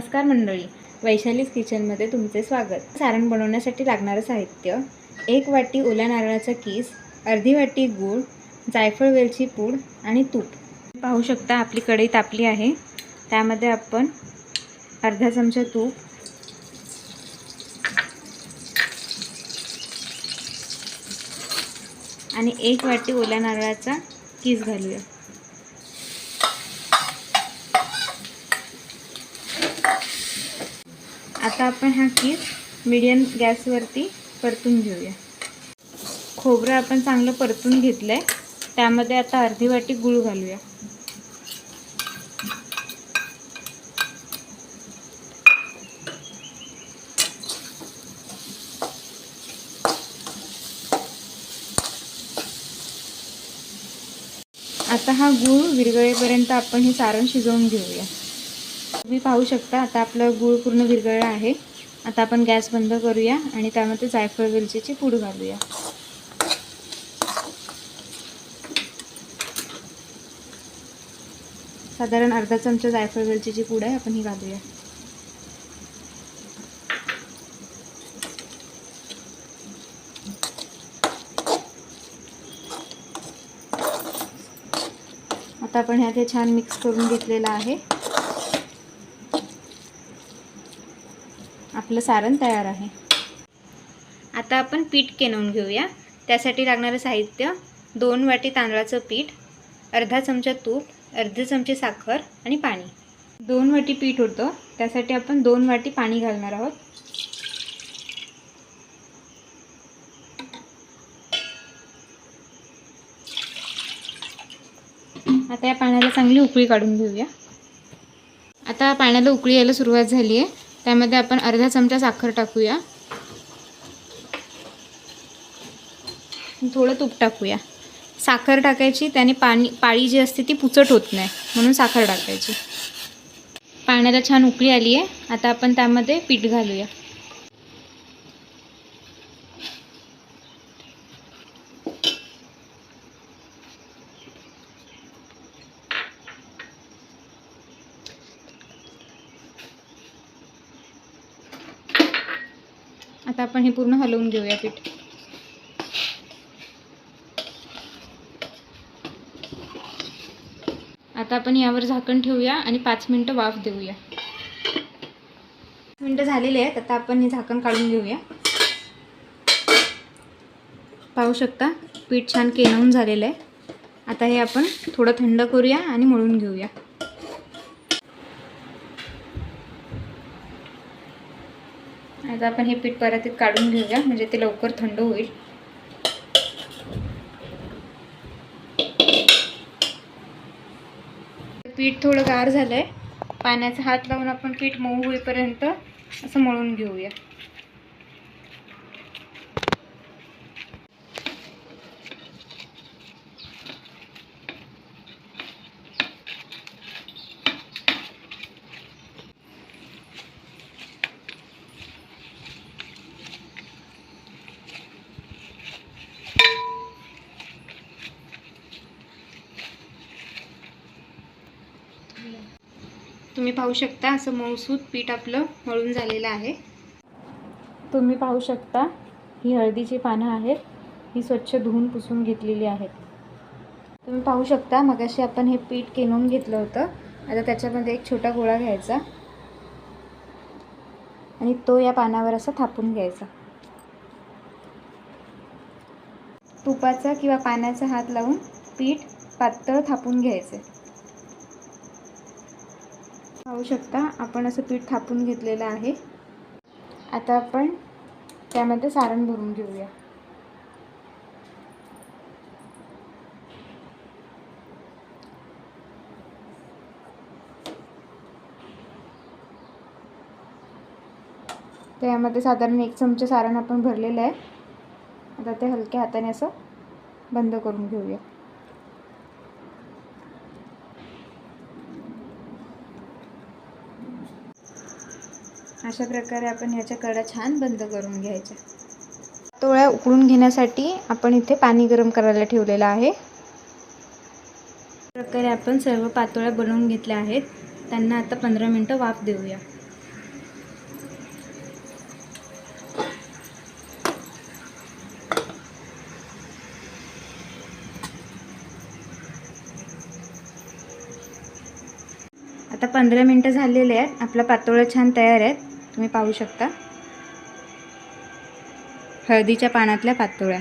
नमस्कार मंडळी. वैशालीज किचनमध्ये तुमचे स्वागत. सारण बनवण्यासाठी लागणारं साहित्य एक वाटी ओल्या नारळाचा किस अर्धी वाटी गूळ जायफळ वेलची पूड आणि तूप. पाहू शकता आपली कढई तापली आहे. त्यामध्ये आपण अर्धा चमचा तूप आणि एक वाटी ओल्या नारळाचा किस घालूया. आता आपण हा किस मीडियम गॅसवरती परतून घेऊया. खोबरं आपण चांगलं परतून घेतलं आहे त्यामध्ये आता अर्धी वाटी गूळ घालूया. आता हा गूळ विरघळेपर्यंत आपण हे सारण शिजवून घेऊया. तुम्ही पाहू शकता आता आपलं गूळ पूर्ण विरगळलं आहे. आता आपण गॅस बंद करूया आणि त्यामध्ये जायफळ वेलचीची पूड घालूया. साधारण अर्धा चमचा जायफळ वेलचीची पूड आहे आपण ही घालूया. आता आपण ह्यात हे छान मिक्स करून घेतलेलं आहे. आपलं सारण तयार आहे. आता आपण पीठ केनवून घेऊया. त्यासाठी लागणारं साहित्य दोन वाटी तांदळाचं पीठ अर्धा चमचा तूप अर्धे चमचे साखर आणि पाणी. दोन वाटी पीठ होतं त्यासाठी आपण दोन वाटी पाणी घालणार आहोत. आता या पाण्याला चांगली उकळी काढून घेऊया. आता पाण्याला उकळी यायला सुरुवात झाली आहे त्यामध्ये आपण अर्धा चमचा साखर टाकूया. थोडं तूप टाकूया. साखर टाकायची त्याने पाणी पाळी जी असते ती पुचट होत नाही म्हणून साखर टाकायची. पाण्याला छान उकळी आली आहे आता आपण त्यामध्ये पीठ घालूया. आता आपण हे पूर्ण हलवून घेऊया पीठ. आता आपण यावर झाकण ठेवूया आणि पाच मिनटं वाफ देऊया. पाच मिनटं झालेले आहेत आता आपण हे झाकण काढून घेऊया. पाहू शकता पीठ छान केनवून झालेलं आहे. आता हे आपण थोडं थंड करूया आणि मळून घेऊया. आता आपण हे पीठ परातीत काढून घेऊया म्हणजे ते लवकर थंड होईल. पीठ थोडं गार झालं आहे पाण्याचा हात लावून आपण पीठ मऊ होईपर्यंत असं मळून घेऊया. तुम्ही पाहू शकता असं मऊसूत पीठ आपलं मळून झालेलं आहे. तुम्ही पाहू शकता ही हळदीची पानं आहेत ही स्वच्छ धुवून पुसून घेतलेली आहेत. तुम्ही पाहू शकता मगाशी आपण हे पीठ केनवून घेतलं होतं आता त्याच्यामध्ये एक छोटा गोळा घ्यायचा. आणि तो या पानावर असा थापून घ्यायचा. तुपाचा किंवा पाण्याचा हात लावून पीठ पातळ थापून घ्यायचे. पाहू शकता. आपण असं पीठ थापून घेतलेलं आहे. आता आपण त्यामध्ये सारण भरून घेऊया. त्यामध्ये साधारण एक चमचे सारण आपण भरलेलं आहे. आता ते हलक्या हाताने असं बंद करून घेऊया. अशा प्रकारे आपण ह्याच्या कडा छान बंद करून घ्यायच्या. तोळ्या उकळून घेण्यासाठी आपण इथे पाणी गरम करायला ठेवलेलं आहे. प्रकारे आपण सर्व पातोळ्या बनवून घेतल्या आहेत. त्यांना आता पंधरा मिनटं वाफ देऊया. आता पंधरा मिनटं झालेले आहेत. आपल्या पातोळ्या छान तयार आहेत. तुम्ही पाहू शकता. हळदीच्या पानातल्या पातोळ्या.